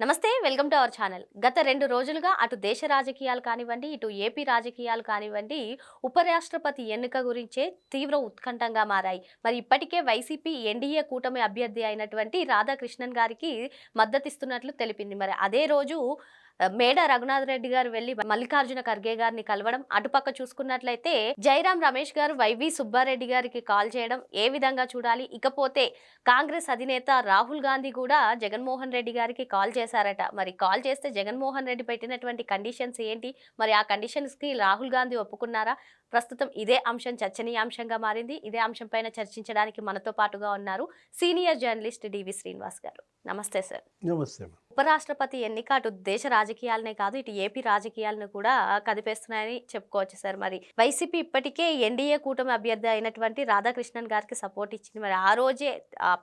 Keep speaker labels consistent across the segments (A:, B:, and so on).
A: నమస్తే welcome to our channel. గత రెండు రోజులుగా అటు దేశ రాజకీయాలు కానివ్వండి ఇటు ఏపీ రాజకీయాలు కానివ్వండి ఉపరాష్ట్రపతి ఎన్నిక గురించే తీవ్ర ఉత్కంఠంగా మారాయి. మరి ఇప్పటికే వైసీపీ ఎన్డీఏ కూటమి అభ్యర్థి అయినటువంటి రాధాకృష్ణన్ గారికి మద్దతిస్తున్నట్లు తెలిపింది. మరి అదే రోజు మేడ రఘునాథ్ రెడ్డి గారు వెళ్ళి మల్లికార్జున ఖర్గే గారిని కలవడం అటుపక్క చూసుకున్నట్లయితే జైరాం రమేష్ గారు వైవి సుబ్బారెడ్డి గారికి కాల్ చేయడం ఏ విధంగా చూడాలి? ఇకపోతే కాంగ్రెస్ అధినేత రాహుల్ గాంధీ కూడా జగన్మోహన్ రెడ్డి గారికి కాల్ చేశారట. మరి కాల్ చేస్తే జగన్మోహన్ రెడ్డి పెట్టినటువంటి కండిషన్స్ ఏంటి? మరి ఆ కండిషన్స్కి రాహుల్ గాంధీ ఒప్పుకున్నారా? ప్రస్తుతం ఇదే అంశం చర్చనీయాంశంగా మారింది. ఇదే అంశం పైన చర్చించడానికి మనతో పాటుగా ఉన్నారు సీనియర్ జర్నలిస్ట్ డివి శ్రీనివాస్ గారు. నమస్తే సార్
B: నమస్తే.
A: ఉపరాష్ట్రపతి ఎన్నిక అటు దేశ రాజకీయాలనే కాదు ఇటు ఏపీ రాజకీయాలను కూడా కదిపేస్తున్నాయని చెప్పుకోవచ్చు సార్ మరి వైసీపీ ఇప్పటికే ఎన్డీఏ కూటమి అభ్యర్థి అయినటువంటి రాధాకృష్ణన్ గారికి సపోర్ట్ ఇచ్చింది. మరి ఆ రోజే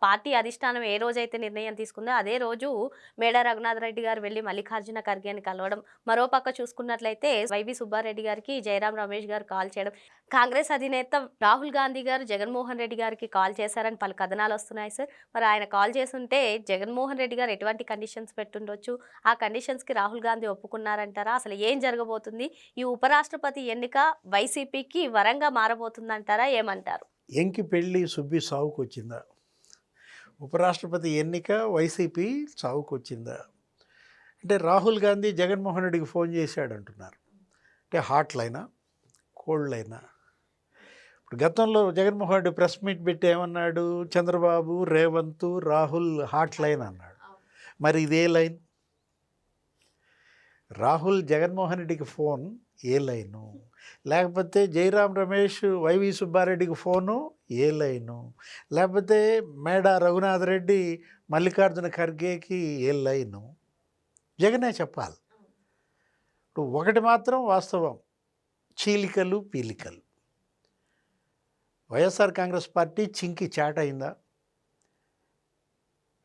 A: పార్టీ అధిష్టానం ఏ రోజైతే నిర్ణయం తీసుకుందో అదే రోజు మేడా రఘునాథ్ రెడ్డి గారు వెళ్ళి మల్లికార్జున ఖర్గేని కలవడం. మరో పక్క చూసుకున్నట్లయితే వైవి సుబ్బారెడ్డి గారికి జయరాం రమేష్ గారు కాల్ చేయడం. కాంగ్రెస్ అధినేత రాహుల్ గాంధీ గారు జగన్మోహన్ రెడ్డి గారికి కాల్ చేశారని పలు కథనాలు వస్తున్నాయి సార్ మరి ఆయన కాల్ చేస్తుంటే జగన్మోహన్ రెడ్డి గారు ఎటువంటి కండిషన్స్ పెట్టుండొచ్చు? ఆ కండిషన్స్కి రాహుల్ గాంధీ ఒప్పుకున్నారంటారా? అసలు ఏం జరగబోతుంది? ఈ ఉపరాష్ట్రపతి ఎన్నిక వైసీపీకి వరంగా మారబోతుందంటారా? ఏమంటారు?
B: ఎంకి పెళ్ళి సుబ్బి సావుకు వచ్చిందా ఉపరాష్ట్రపతి ఎన్నిక వైసీపీ సావుకు వచ్చిందా అంటే రాహుల్ గాంధీ జగన్మోహన్ రెడ్డికి ఫోన్ చేశాడు అంటున్నారు అంటే హాట్ లైనా కోల్డ్ లైనా? ఇప్పుడు గతంలో జగన్మోహన్ రెడ్డి ప్రెస్ మీట్ పెట్టి ఏమన్నాడు? చంద్రబాబు రేవంత్ రాహుల్ హాట్ లైన్ అన్నాడు. మరి ఇదే లైన్? రాహుల్ జగన్మోహన్ రెడ్డికి ఫోన్ ఏ లైను? లేకపోతే జయరాం రమేష్ వైవి సుబ్బారెడ్డికి ఫోను ఏ లైను? లేకపోతే మేడ రఘునాథ్ రెడ్డి మల్లికార్జున ఖర్గేకి ఏ లైను? జగనే చెప్పాలి. ఇప్పుడు ఒకటి మాత్రం వాస్తవం. చీలికలు పీలికలు. వైఎస్ఆర్ కాంగ్రెస్ పార్టీ చింకి చాట అయిందా?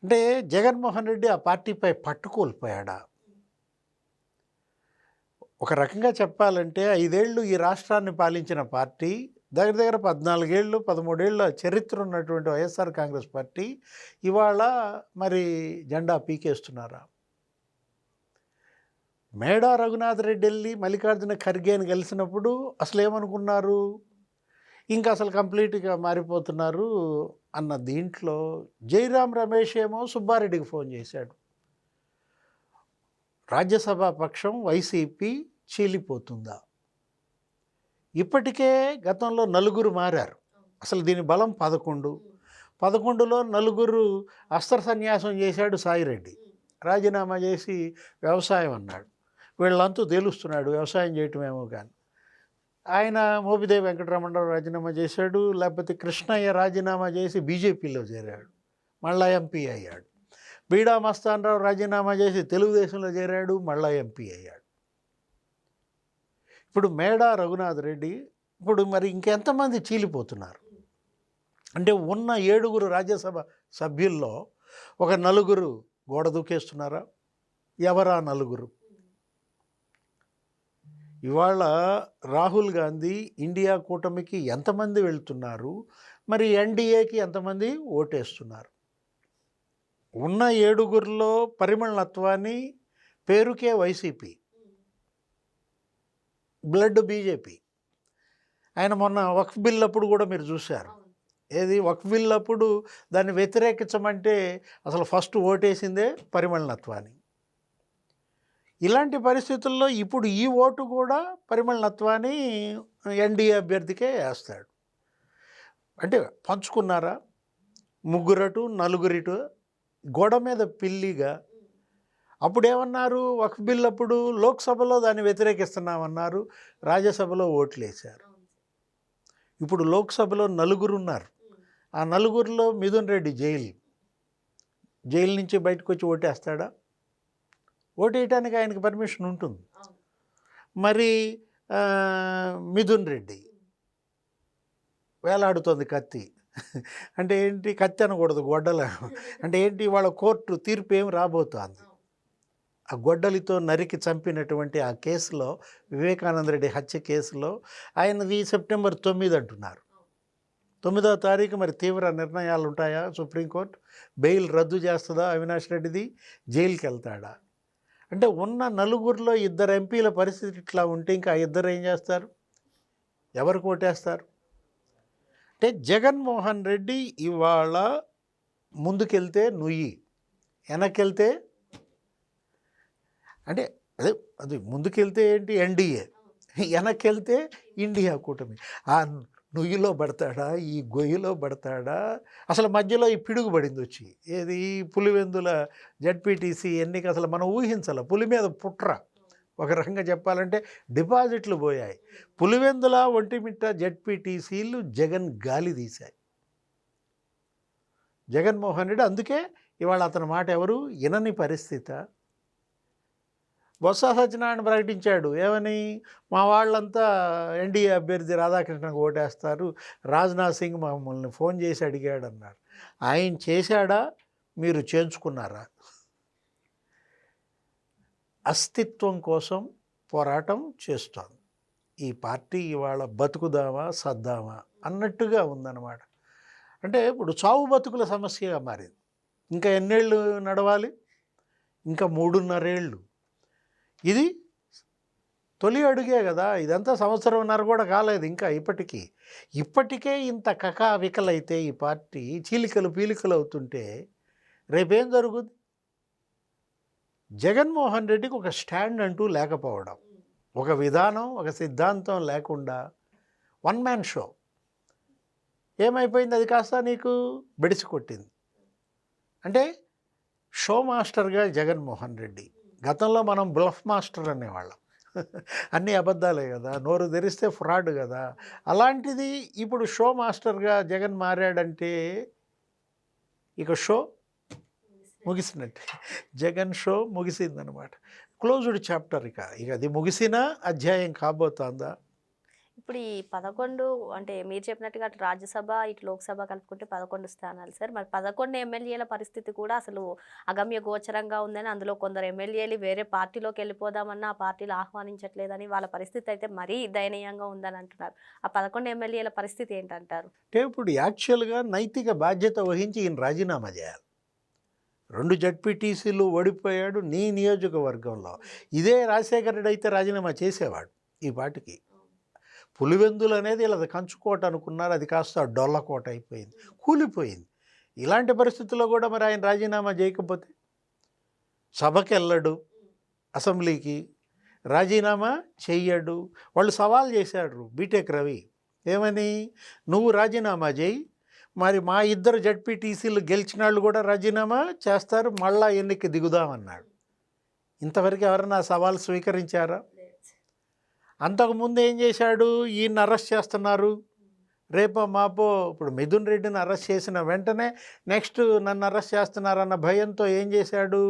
B: అంటే జగన్మోహన్ రెడ్డి ఆ పార్టీపై పట్టుకోల్పోయాడా? ఒక రకంగా చెప్పాలంటే ఐదేళ్ళు ఈ రాష్ట్రాన్ని పాలించిన పార్టీ దగ్గర దగ్గర పద్నాలుగేళ్ళు పదమూడేళ్ళ చరిత్ర ఉన్నటువంటి వైఎస్ఆర్ కాంగ్రెస్ పార్టీ ఇవాళ మరి జెండా పీకేస్తున్నారా? మేడా రఘునాథ్ రెడ్డి వెళ్ళి మల్లికార్జున ఖర్గేని కలిసినప్పుడు అసలు ఏమనుకున్నారు ఇంకా అసలు కంప్లీట్గా మారిపోతున్నారు అన్న దీంట్లో జైరాం రమేష్ ఏమో సుబ్బారెడ్డికి ఫోన్ చేశాడు. రాజ్యసభ పక్షం వైసీపీ చీలిపోతుందా? ఇప్పటికే గతంలో నలుగురు మారారు. అసలు దీని బలం పదకొండు. పదకొండులో నలుగురు అస్త్ర సన్యాసం చేశాడు సాయిరెడ్డి. రాజీనామా చేసి వ్యవసాయం అన్నాడు. వీళ్ళంతా తేలుస్తున్నాడు వ్యవసాయం చేయటమేమో కానీ ఆయన మోపిదేవి వెంకటరమణరావు రాజీనామా చేశాడు లేకపోతే కృష్ణయ్య రాజీనామా చేసి బీజేపీలో చేరాడు మళ్ళా ఎంపీ అయ్యాడు. బీడా మస్తానరావు రాజీనామా చేసి తెలుగుదేశంలో చేరాడు మళ్ళా ఎంపీ అయ్యాడు. ఇప్పుడు మేడా రఘునాథ్ రెడ్డి ఇప్పుడు మరి ఇంకెంతమంది చీలిపోతున్నారు? అంటే ఉన్న ఏడుగురు రాజ్యసభ సభ్యుల్లో ఒక నలుగురు గోడ దూకేస్తున్నారా? ఎవరా నలుగురు? ఇవాళ రాహుల్ గాంధీ ఇండియా కూటమికి ఎంతమంది వెళ్తున్నారు? మరి ఎన్డీఏకి ఎంతమంది ఓటేస్తున్నారు? ఉన్న ఏడుగురిలో పరిమళత్వాన్ని పేరుకే వైసీపీ. Blood BJP. ఆయన మొన్న వక్ఫ్ బిల్ అప్పుడు కూడా మీరు చూశారు. ఏది? వక్ఫ్ బిల్ అప్పుడు దాన్ని వ్యతిరేకించమంటే అసలు ఫస్ట్ ఓటేసిందే పరిమళనత్వాన్ని ఇలాంటి పరిస్థితుల్లో ఇప్పుడు ఈ ఓటు కూడా పరిమళనత్వాన్ని ఎన్డీఏ అభ్యర్థికే వేస్తాడు. అంటే పంచుకున్నారా? ముగ్గురటు నలుగురిటు గోడ మీద పిల్లిగా అప్పుడు ఏమన్నారు వక్ఫ్ బిల్ అప్పుడు లోక్సభలో దాన్ని వ్యతిరేకిస్తున్నామన్నారు. రాజ్యసభలో ఓట్లు వేశారు ఇప్పుడు లోక్సభలో నలుగురు ఉన్నారు ఆ నలుగురిలో మిథున్ రెడ్డి జైలు. జైలు నుంచి బయటకు వచ్చి ఓటేస్తాడా? ఓటేయటానికి ఆయనకి పర్మిషన్ ఉంటుంది. మరి మిథున్ రెడ్డి వేలాడుతోంది కత్తి. అంటే ఏంటి కత్తి అనకూడదు గొడ్డల. అంటే ఏంటి వాళ్ళ కోర్టు తీర్పు ఏమి రాబోతోంది? ఆ గొడ్డలితో నరికి చంపినటువంటి ఆ కేసులో వివేకానంద రెడ్డి హత్య కేసులో ఆయనది సెప్టెంబర్ తొమ్మిది అంటున్నారు. తొమ్మిదో తారీఖు మరి తీవ్ర నిర్ణయాలు ఉంటాయా సుప్రీంకోర్టు? బెయిల్ రద్దు చేస్తుందా అవినాష్ రెడ్డిది? జైలుకి వెళ్తాడా అంటే ఉన్న నలుగురిలో ఇద్దరు ఎంపీల పరిస్థితి ఇట్లా ఉంటే ఇంకా ఇద్దరు ఏం చేస్తారు? ఎవరు కోటేస్తారు అంటే జగన్మోహన్ రెడ్డి ఇవాళ ముందుకెళ్తే నుయ్యి వెనక్కెళ్తే అంటే అదే అది ముందుకెళ్తే ఏంటి? ఎన్డీఏ వెనక్కెళ్తే ఇండియా కూటమి. ఆ నుయ్యిలో పడతాడా? ఈ గొయ్యిలో పడతాడా? అసలు మధ్యలో ఈ పిడుగు పడింది వచ్చి. ఏది? పులివెందుల జడ్పీటీసీ ఎన్నిక అసలు మనం ఊహించాల. పులి మీద పుట్ర. ఒక రకంగా చెప్పాలంటే డిపాజిట్లు పోయాయి. పులివెందుల ఒంటిమిట్ట జడ్పీటీసీలు జగన్ గాలి తీశాయి. జగన్మోహన్ రెడ్డి అందుకే ఇవాళ అతని మాట ఎవరు? వినని పరిస్థితి. బొత్స సత్యనారాయణ ప్రకటించాడు. ఏమని? మా వాళ్ళంతా ఎన్డీఏ అభ్యర్థి రాధాకృష్ణకు ఓటేస్తారు. రాజ్నాథ్ సింగ్ మమ్మల్ని ఫోన్ చేసి అడిగాడు అన్నారు ఆయన చేశాడా? మీరు చేయించుకున్నారా? అస్తిత్వం కోసం పోరాటం చేస్తోంది. ఈ పార్టీ ఇవాళ బతుకుదామా సద్దామా అన్నట్టుగా ఉందన్నమాట. అంటే ఇప్పుడు చావు బతుకుల సమస్యగా మారింది. ఇంకా ఎన్నేళ్ళు నడవాలి? ఇంకా మూడున్నరేళ్ళు. ఇది తొలి అడుగే కదా ఇదంతా సంవత్సరంన్నర కూడా కాలేదు ఇంకా ఇప్పటికీ. ఇప్పటికే ఇంత కకా వికలైతే ఈ పార్టీ చీలికలు పీలికలు అవుతుంటే రేపేం జరుగుద్ది? జగన్మోహన్ రెడ్డికి ఒక స్టాండ్ అంటూ లేకపోవడం ఒక విధానం ఒక సిద్ధాంతం లేకుండా వన్ మ్యాన్ షో. ఏమైపోయింది అది కాస్త నీకు? బెడిసి కొట్టింది. అంటే షో మాస్టర్గా జగన్మోహన్ రెడ్డి గతంలో మనం బ్లఫ్ మాస్టర్ అనేవాళ్ళం. అన్నీ అబద్ధాలే కదా నోరు తెరిస్తే ఫ్రాడ్ కదా. అలాంటిది ఇప్పుడు షో మాస్టర్గా జగన్ మారాడంటే ఇక షో ముగిసినట్టే. జగన్ షో ముగిసిందనమాట. క్లోజ్డ్ చాప్టర్ ఇక. ఇక అది ముగిసిన అధ్యాయం కాబోతోందా?
A: ఇప్పుడు ఈ పదకొండు అంటే మీరు చెప్పినట్టుగా అటు రాజ్యసభ ఇటు లోక్సభ కలుపుకుంటే పదకొండు స్థానాలు సార్. మరి పదకొండు ఎమ్మెల్యేల పరిస్థితి కూడా అసలు అగమ్య గోచరంగా ఉందని అందులో కొందరు ఎమ్మెల్యేలు వేరే పార్టీలోకి వెళ్ళిపోదామన్నా ఆ పార్టీలు ఆహ్వానించట్లేదని వాళ్ళ పరిస్థితి అయితే మరీ దయనీయంగా ఉందని అంటున్నారు. ఆ పదకొండు ఎమ్మెల్యేల పరిస్థితి ఏంటంటారు?
B: అంటే ఇప్పుడు యాక్చువల్గా నైతిక బాధ్యత వహించి ఈయన రాజీనామా చేయాలి. రెండు జడ్పీటీసీలు ఓడిపోయాడు నీ నియోజకవర్గంలో. ఇదే రాజశేఖర రెడ్డి అయితే రాజీనామా చేసేవాడు ఈ పాటికి పులివెందులు అనేది ఇలా కంచుకోట అనుకున్నారు అది కాస్త డొల్లకోట అయిపోయింది కూలిపోయింది. ఇలాంటి పరిస్థితుల్లో కూడా మరి ఆయన రాజీనామా చేయకపోతే? సభకి వెళ్ళడు అసెంబ్లీకి రాజీనామా చెయ్యడు వాళ్ళు సవాల్ చేశాడు బీటెక్ రవి ఏమని? నువ్వు రాజీనామా చేయి మరి మా ఇద్దరు జడ్పీటీసీలు గెలిచిన వాళ్ళు కూడా రాజీనామా చేస్తారు మళ్ళా ఎన్నిక దిగుదామన్నాడు ఇంతవరకు ఎవరన్నా సవాల్ స్వీకరించారా? అంతకుముందు ఏం చేశాడు? ఈయన అరెస్ట్ చేస్తున్నారు. రేపో మాపో ఇప్పుడు మిథున్ రెడ్డిని అరెస్ట్ చేసిన వెంటనే నెక్స్ట్ నన్ను అరెస్ట్ చేస్తున్నారన్న భయంతో ఏం చేశాడు?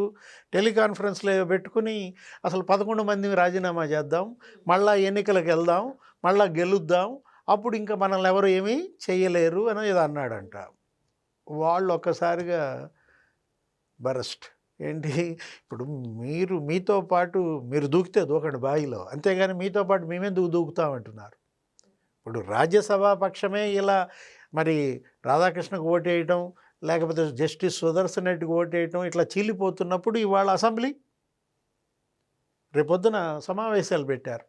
B: టెలికాన్ఫరెన్స్లో పెట్టుకుని అసలు పదకొండు మందిని రాజీనామా చేద్దాం మళ్ళా ఎన్నికలకు వెళ్దాం మళ్ళా గెలుద్దాం అప్పుడు ఇంకా మనల్ని ఎవరు ఏమీ చేయలేరు అని ఇది అన్నాడంట. వాళ్ళు ఒక్కసారిగా బరస్ట్. ఏంటి? ఇప్పుడు మీరు మీతో పాటు మీరు దూకితే దూకండి బావిలో. అంతేగాని మీతో పాటు మేమెందుకు దూకుతామంటున్నారు? ఇప్పుడు రాజ్యసభ పక్షమే ఇలా మరి రాధాకృష్ణకు ఓటేయటం లేకపోతే జస్టిస్ సుదర్శన్ రెడ్డికి ఓటేయటం ఇట్లా చీలిపోతున్నప్పుడు ఇవాళ అసెంబ్లీ రేపొద్దున సమావేశాలు పెట్టారు.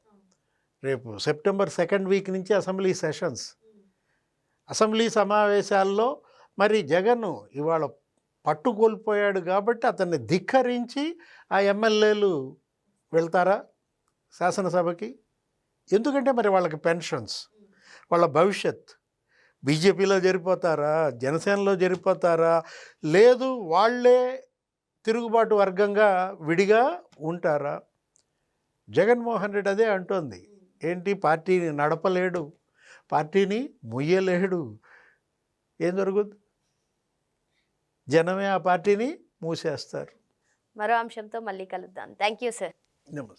B: రేపు సెప్టెంబర్ సెకండ్ వీక్ నుంచి అసెంబ్లీ సెషన్స్. అసెంబ్లీ సమావేశాల్లో మరి జగన్ ఇవాళ పట్టు కోల్పోయాడు కాబట్టి అతన్ని ధిక్కరించి ఆ ఎమ్మెల్యేలు వెళ్తారా శాసనసభకి? ఎందుకంటే మరి వాళ్ళకి పెన్షన్స్ వాళ్ళ భవిష్యత్. బీజేపీలో జరిపోతారా? జనసేనలో జరిపోతారా? లేదు వాళ్ళే తిరుగుబాటు వర్గంగా విడిగా ఉంటారా? జగన్మోహన్ రెడ్డి అదే అంటోంది. ఏంటి? పార్టీని నడపలేడు. పార్టీని ముయ్యలేడు. ఏం జరుగుద్ది? జనమే ఆ పార్టీని మూసేస్తారు.
A: మరో అంశంతో మళ్ళీ కలుద్దాం. Thank you sir.
B: నమస్తే.